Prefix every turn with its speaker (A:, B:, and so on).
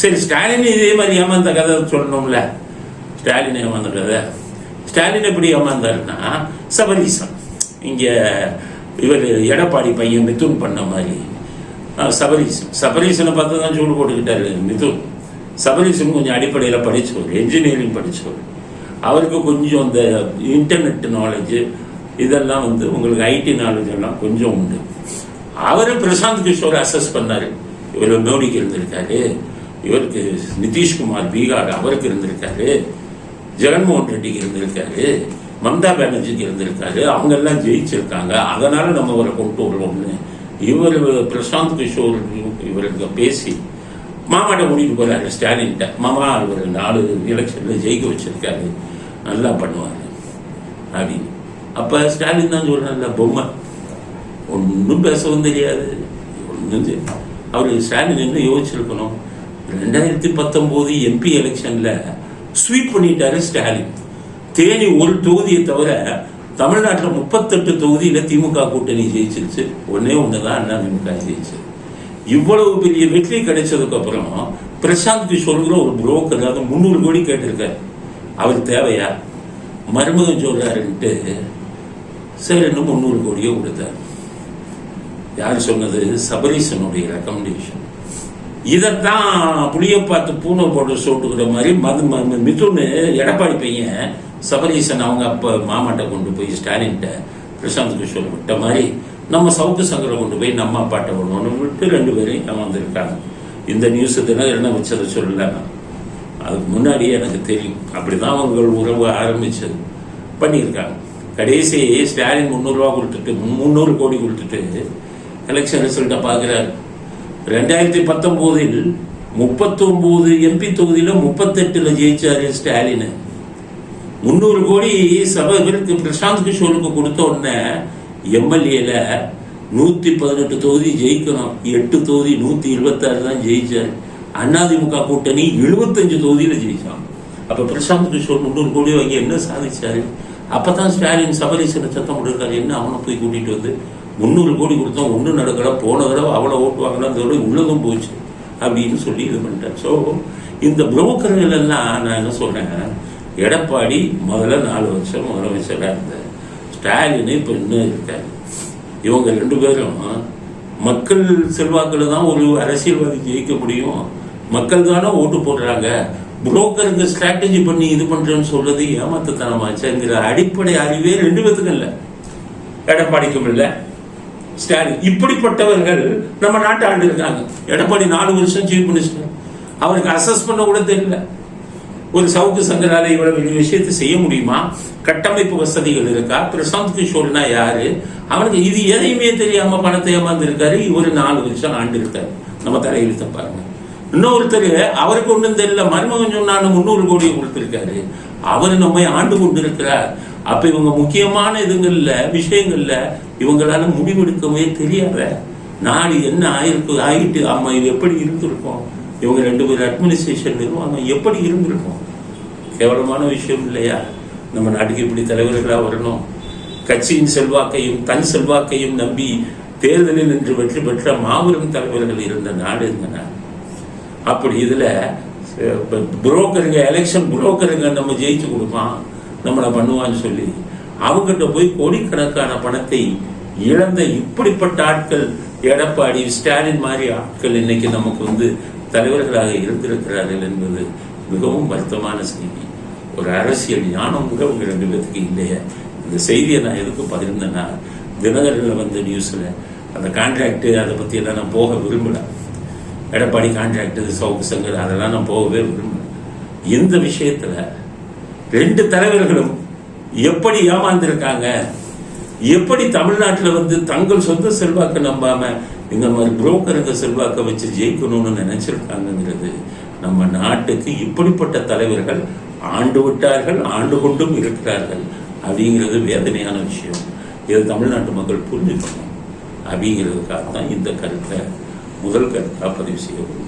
A: சரி ஸ்டாலின் இதே மாதிரி ஏமாந்த கதை சொல்லணும்ல. ஸ்டாலின் ஏமாந்த கதை. ஸ்டாலின் எப்படி ஏமாந்தாருன்னா சபரீசன். இங்கே இவர் எடப்பாடி பையன் மிதுன் பண்ண மாதிரி. அஹ், சபரீசன். சபரீசனை பார்த்து தான் சூடு போட்டுக்கிட்டாரு மிதுன். சபரீசன் கொஞ்சம் அடிப்படையில் படித்தவர் என்ஜினியரிங் படித்தவர் அவருக்கு கொஞ்சம் இந்த இன்டர்நெட் நாலேஜ் இதெல்லாம் வந்து உங்களுக்கு ஐடி நாலேஜ் எல்லாம் கொஞ்சம் உண்டு. அவரு பிரசாந்த் கிஷோர் அசஸ் பண்ணார். இவர் மோடிக்கு இருந்திருக்காரு. இவருக்கு நிதிஷ்குமார் பீகார் அவருக்கு இருந்திருக்காரு ஜெகன்மோகன் ரெட்டிக்கு இருந்திருக்காரு மம்தா பானர்ஜிக்கு இருந்திருக்காரு அவங்க எல்லாம் ஜெயிச்சிருக்காங்க. அதனால நம்ம அவரை கொண்டு வருவோம்னு இவர் பிரசாந்த் கிஷோர் இவருக்கு பேசி மாமாட்ட கூட்டிட்டு போறாரு ஸ்டாலின்கிட்ட மாமா இவர் நாலு எலெக்ஷன்ல ஜெயிக்க வச்சிருக்காரு. நல்லா பண்ணுவாரு. அப்படின்னு. அப்ப ஸ்டாலின் தான் சொல்றாருல பொம்மை. ஒன்றும் பேசவும் தெரியாது. ஒன்றும் அவர் ஸ்டாலின் என்ன யோசிச்சிருக்கணும்? ரெண்டாயிரத்தி பத்தொம்போது எம்பி எலெக்ஷன்ல ஸ்வீப் பண்ணிட்டாரு ஸ்டாலின். தேனி ஒரு தொகுதியை தவிர தமிழ்நாட்டில் முப்பத்தெட்டு தொகுதியில் திமுக கூட்டணி ஜெயிச்சிருச்சு. ஒன்னே தான் அண்ணா திமுக ஜெயிச்சு. இவ்வளவு பெரிய வெற்றி கிடைச்சதுக்கு அப்புறம் பிரசாந்த் கிஷோருங்கிற ஒரு புரோக்கர் அதாவது முந்நூறு கோடி கேட்டிருக்காரு. அவர் தேவையா? மருமகன் சொல்றாருன்ட்டு சரின்னு முந்நூறு கோடியோ கொடுத்தார். யார் சொன்னது? சபரீசனுடைய ரெக்கமெண்டேஷன் இதைத்தான் புளிய பார்த்து பூனை போட்டு சோட்டுக்கிற மாதிரி மது மிதுன்னு எடப்பாடி பையன் சபரீசன் அவங்க அப்போ மாமாட்ட கொண்டு போய் ஸ்டாலின்கிட்ட பிரசாந்த் கிஷோர் விட்ட மாதிரி நம்ம சவுக்கு சங்கரை கொண்டு போய் நம்ம அப்பாட்ட விடணும்னு விட்டு ரெண்டு பேரையும் வந்திருக்காங்க இந்த நியூஸ் என்ன வச்சதை சொல்லல. அதுக்கு முன்னாடியே எனக்கு தெரியும். அப்படிதான் அவங்கள் உறவு ஆரம்பிச்சது. பண்ணியிருக்காங்க. கடைசி ஸ்டாலின் முந்நூறுரூவா கொடுத்துட்டு முந்நூறு கோடி கொடுத்துட்டு எலெக்ஷன் ரிசல்ட்டை பார்க்குறாரு. ரெண்டாயிரத்தி பத்தொம்போதில் முப்பத்தொம்போது எம்பி தொகுதியில முப்பத்தெட்டுல ஜெயிச்சாரு ஸ்டாலின். முந்நூறு கோடி சபைகளுக்கு பிரசாந்த் கிஷோருக்கு கொடுத்த உடனே எம்எல்ஏல நூத்தி பதினெட்டு தொகுதி ஜெயிக்கணும். எட்டு தொகுதி நூத்தி இருபத்தாறு தான் ஜெயிச்சாரு. அதிமுக கூட்டணி எழுபத்தஞ்சு தொகுதியில ஜெயிச்சாங்க. அப்போ பிரசாந்த் கிஷோர் முந்நூறு கோடி வாங்கி என்ன சாதிச்சாரு? அப்பதான் ஸ்டாலின் சபரீசனை சத்தம் போட்டிருக்காரு. என்ன அவனை போய் கூட்டிகிட்டு வந்து? முந்நூறு கோடி கொடுத்தோம் ஒன்றும் நடக்கல போன தடவை அவ்வளோ ஓட்டு வாங்கினா இந்த தடவை உள்ளதும் போச்சு அப்படின்னு சொல்லி இது பண்ணிட்டேன் ஸோ இந்த புரோக்கர்கள் எல்லாம் நான் என்ன சொல்கிறேன் எடப்பாடி முதல்ல நாலு வருஷம் முதலமைச்சராக இருந்தார். ஸ்டாலின் இப்போ இன்னும் இருக்கார். இவங்க ரெண்டு பேரும் மக்கள் செல்வாக்கில் தான் ஒரு அரசியல்வாதி ஜெயிக்க முடியும். மக்கள் தானே ஓட்டு போடுறாங்க. புரோக்கருங்க ஸ்ட்ராட்டஜி பண்ணி இது பண்ணுறேன்னு சொல்றது ஏமாத்தத்தனமாச்சுங்கிற அடிப்படை அறிவே ரெண்டு பேத்துக்கும் இல்லை. எடப்பாடிக்கும் இல்லை. ஸ்டாலின். இப்படிப்பட்டவர்கள் நம்ம நாட்டை ஆண்டு இருக்காங்க எடப்பாடி நாலு வருஷம் சீஃப் மினிஸ்டர் அவருக்கு அசஸ் பண்ண கூட தெரியல. ஒரு சவுக்கு சங்கரால இவ்வளவு பெரிய விஷயத்தை செய்ய முடியுமா? கட்டமைப்பு வசதிகள் இருக்கா? பிரசாந்த் கிஷோர்னா யாரு? அவனுக்கு இது எதையுமே தெரியாம பணத்தை ஏமாந்துருக்காரு. இவர் நாலு வருஷம் ஆண்டு இருக்காரு நம்ம தலையெழுத்த பாருங்க. இன்னொருத்தர் அவருக்கு ஒண்ணும் தெரியல. மருமகன் சொன்னான்னு முன்னூறு கோடியை கொடுத்திருக்காரு. அவர் நம்மை ஆண்டு கொண்டிருக்கிறார். அப்ப இவங்க முக்கியமான இதுங்கள்ல விஷயங்கள்ல இவங்களால முடிவெடுக்கவே தெரியாத நாடு என்ன ஆயிருக்கு ஆகிட்டு ஆமா இது எப்படி இருந்திருக்கும்? இவங்க ரெண்டு பேரும் அட்மினிஸ்ட்ரேஷன் நிர்வாகம் எப்படி இருந்திருக்கும்? கேவலமான விஷயம் இல்லையா? நம்ம நாட்டுக்கு இப்படி தலைவர்களாக வரணும். கட்சியின் செல்வாக்கையும் தன் செல்வாக்கையும் நம்பி தேர்தலில் நின்று வெற்றி பெற்ற மாபெரும் தலைவர்கள் இருந்த நாடு இந்த நாடு அப்படி இதில் புரோக்கருங்க எலெக்ஷன் புரோக்கருங்க நம்ம ஜெயிச்சு கொடுப்பான். நம்மளை பண்ணுவான்னு சொல்லி அவங்ககிட்ட போய் கோடிக்கணக்கான பணத்தை இழந்த இப்படிப்பட்ட ஆட்கள் எடப்பாடி ஸ்டாலின் மாதிரி ஆட்கள் இன்னைக்கு நமக்கு வந்து தலைவர்களாக இருந்திருக்கிறார்கள் என்பது மிகவும் வருத்தமான செய்தி. ஒரு அரசியல் ஞானம் கூட உங்க ரெண்டு பேத்துக்கு இல்லையே. இந்த செய்தியை நான் எதுக்கு பகிர்ந்தேன்னா தினகரில் வந்த நியூஸில் அந்த கான்ட்ராக்டு அதை பற்றியெல்லாம் எல்லாம் நான் போக விரும்பலை. எடப்பாடி கான்ட்ராக்டு சவுக்கு சங்கர் அதெல்லாம் நான் போகவே விரும்பல. இந்த விஷயத்தில் ரெண்டு தலைவர்களும் எப்படி ஏமாந்திருக்காங்க? எப்படி தமிழ்நாட்டில் வந்து தங்கள் சொந்த செல்வாக்கை நம்பாம இந்த மாதிரி புரோக்கருங்க செல்வாக்கை வச்சு ஜெயிக்கணும்னு நினைச்சிருக்காங்கிறது நம்ம நாட்டுக்கு இப்படிப்பட்ட தலைவர்கள் ஆண்டு விட்டார்கள் ஆண்டு கொண்டும் இருக்கிறார்கள். அப்படிங்கிறது வேதனையான விஷயம். இது தமிழ்நாட்டு மக்கள் புரிஞ்சுக்கணும். அப்படிங்கிறதுக்காக தான் இந்த கருத்தை முதல் கருத்தாக பதிவு செய்யப்படும்